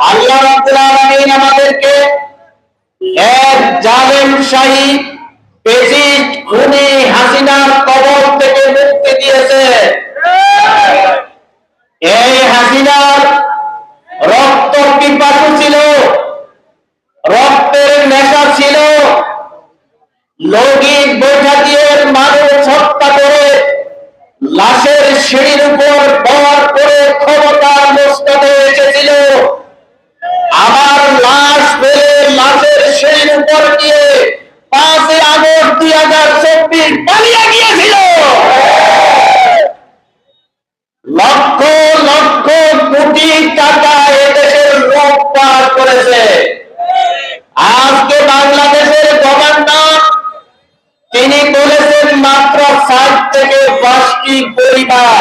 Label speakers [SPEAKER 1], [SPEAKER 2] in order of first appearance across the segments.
[SPEAKER 1] আল্লাহ আমাদেরকে রক্ত পিপাসু ছিল, রক্তের নেশা ছিল। লৌকিক বৈঠা মানুষ হত্যা করে লাশের সিঁড়ির উপর লাশের সিঁড়ির উপর দিয়ে পাঁচই আগস্ট দুই হাজার চব্বিশ পালিয়ে গিয়েছিল। লক্ষ লক্ষ কোটি টাকা এদেশের লোক পার করেছে। আজকে বাংলাদেশের গভর্নর, তিনি বলেছেন মাত্র সাত থেকে পাঁচটি পরিবার,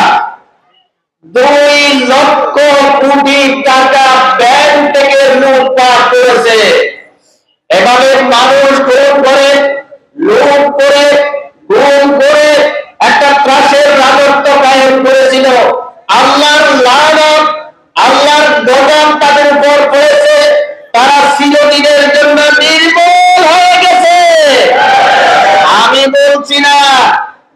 [SPEAKER 1] দুই লক্ষ কোটি টাকা ব্যাংক থেকে লুটপাট করেছে এভাবে মানুষ খুন করে লুট করে, গুম করে, একটা ত্রাসের রাজত্ব কায়েম করেছিল। আল্লাহর লানত, আল্লাহর গজব তাদের উপর পড়েছে। তারা চিরদিনের জন্য নির্মূল হয়ে গেছে। আমি বলছি না,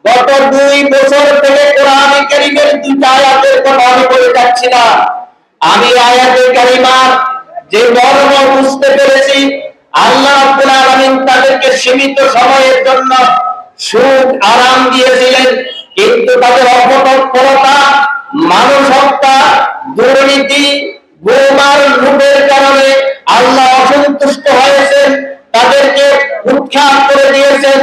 [SPEAKER 1] গত দুই বছর থেকে কোরআন কারীমের দুইটা আয়াতের কথা আমি বলে যাচ্ছি না। আমি আয়াতে কারিমার যে মর্ম বুঝতে পেরেছি, আল্লাহ তাদেরকে সীমিত সময়ের জন্য সুখ আরাম দিয়েছিলেন, কিন্তু তাদের অপতৎপরতা মানুষ হত্যা দুর্নীতি, গোমার লুটের কারণে আল্লাহ অসন্তুষ্ট হয়েছেন, তাদেরকে উৎখাত করে দিয়েছেন।